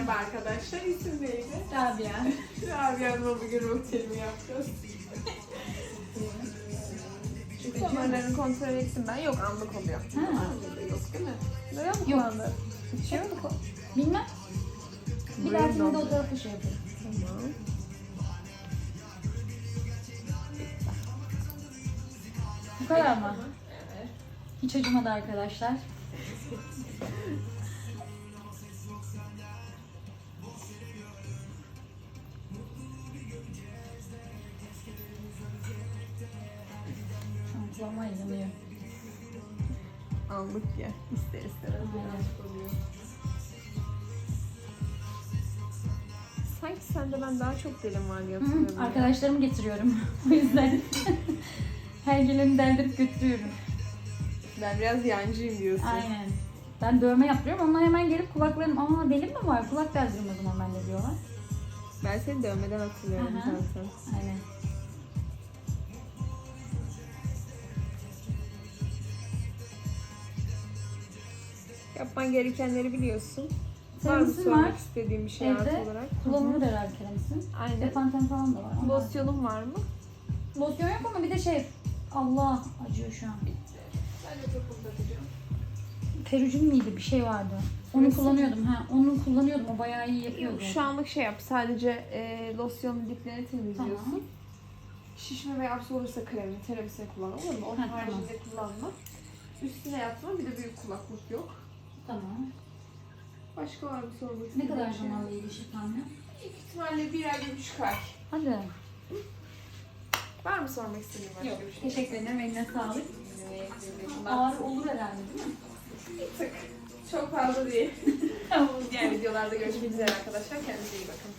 Merhaba arkadaşlar, isim neydi? Rabia. Rabia'nın bugün rutinimi yapacağız. Damarlarını kontrol ettim ben. Yok anlık oluyor. Ha. Anlık yok değil mi? Böyle mi Yok. kullandı? İçiyor mu? Bilmem. Bir Buraya dahakine de o tarafa şey yaparım. Tamam. Bu kadar mı? Evet. Hiç acımadı arkadaşlar. Kulağıma yanıyor. Anlık ya. İster istemez Aynen. birazcık oluyor. Sanki sende ben daha çok delim var diye hatırlıyorum. Hı, ya. arkadaşlarımı getiriyorum. o yüzden her geleni deldirip götürüyorum. Ben biraz yancıyım diyorsun. Aynen. Ben dövme yaptırıyorum. Onlar hemen gelip kulaklarım aa delim mi var? Kulak deldirim o zaman ben de diyorlar. Ben seni dövmeden hatırlıyorum Aha. zaten. Aynen. Yapman gerekenleri biliyorsun. Var mı sormak var. istediğim bir şey Evde artı olarak? Kullanılır herhalde kremsin. Aynen. Defanten falan da var. Onlar- Losyonun var mı? Losyon yok ama bir de şey Allah acıyor şu an. Terucin miydi bir şey vardı. Onu Resim. kullanıyordum ha. Onu kullanıyordum. O bayağı iyi yapıyordu. Yok şu anlık şey yap. Sadece e, losyonun diplerini temizliyorsun. Tamam. Şişme veya hapsi olursa kremi terapisine kullan olur mu? Onun Ha, tamam. haricinde kullanma. Üstüne yatma bir de büyük kulaklık yok. Tamam. Başka var mı sormak Ne istediğin kadar şey? zamanla iyileşir tahmin? Büyük ihtimalle bir ay, bir buçuk ay. Hadi. Var mı sormak istediğin başka Yok. bir şey? Teşekkür ederim. Eline sağlık. Ağır olur herhalde değil mi? Bir tık. Çok fazla değil. Tamam. Diğer videolarda görüşmek üzere arkadaşlar. Kendinize iyi bakın.